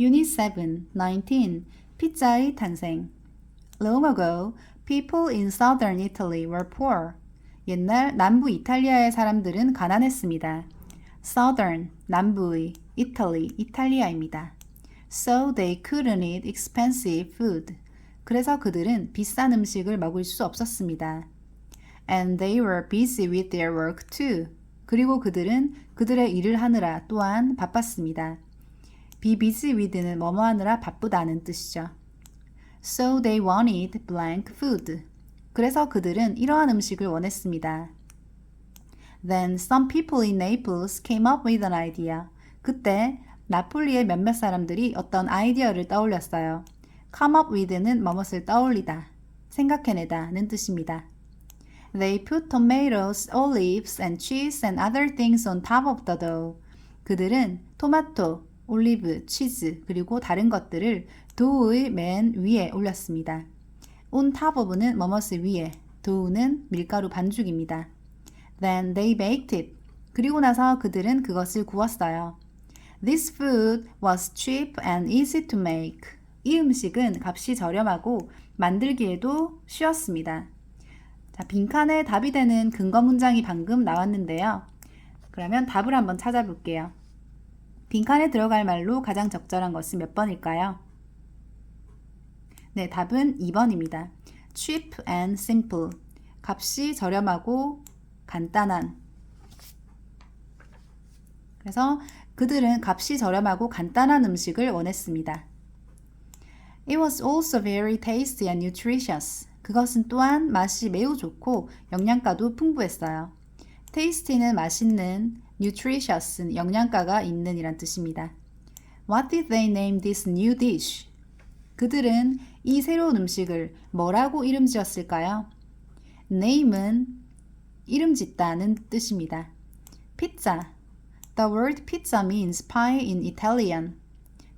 Unit 7, 19. 피자의 탄생. Long ago, people in southern Italy were poor. 옛날 남부 이탈리아의 사람들은 가난했습니다. Southern, 남부의, Italy, 이탈리아입니다. So they couldn't eat expensive food. 그래서 그들은 비싼 음식을 먹을 수 없었습니다. And they were busy with their work too. 그리고 그들은 그들의 일을 하느라 또한 바빴습니다. Be busy with는 뭐뭐 하느라 바쁘다는 뜻이죠. So they wanted blank food. 그래서 그들은 이러한 음식을 원했습니다. Then some people in Naples came up with an idea. 그때 나폴리의 몇몇 사람들이 어떤 아이디어를 떠올렸어요. come up with는 뭐뭇을 떠올리다, 생각해내다는 뜻입니다. They put tomatoes, olives, and cheese and other things on top of the dough. 그들은 토마토, 올리브, 치즈, 그리고 다른 것들을 도우의 맨 위에 올렸습니다. on top of는 위에, 도우는 밀가루 반죽입니다. Then they baked it. 그리고 나서 그들은 그것을 구웠어요. This food was cheap and easy to make. 이 음식은 값이 저렴하고 만들기에도 쉬웠습니다. 자, 빈칸에 답이 되는 근거 문장이 방금 나왔는데요. 그러면 답을 한번 찾아볼게요. 빈칸에 들어갈 말로 가장 적절한 것은 몇 번일까요? 네, 답은 2번입니다. cheap and simple. 값이 저렴하고 간단한. 그래서 그들은 값이 저렴하고 간단한 음식을 원했습니다. It was also very tasty and nutritious. 그것은 또한 맛이 매우 좋고 영양가도 풍부했어요. tasty는 맛있는, nutritious는 영양가가 있는 이란 뜻입니다. What did they name this new dish? 그들은 이 새로운 음식을 뭐라고 이름 지었을까요? name은 이름 짓다는 뜻입니다. 피자. The word pizza means pie in Italian.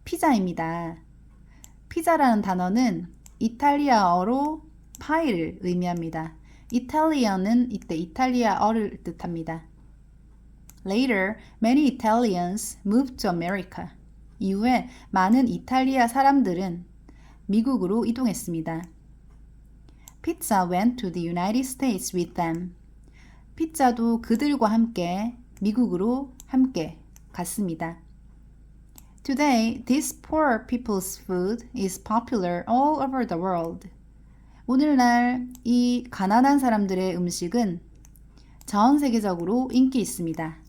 피자입니다. 피자라는 단어는 이탈리아어로 파이를 의미합니다. 이탈리아는 이때 이탈리아어를 뜻합니다. Later, many Italians moved to America. 이후에 많은 이탈리아 사람들은 미국으로 이동했습니다. Pizza went to the United States with them. 피자도 그들과 함께 미국으로 함께 갔습니다. Today, this poor people's food is popular all over the world. 오늘날 이 가난한 사람들의 음식은 전 세계적으로 인기 있습니다.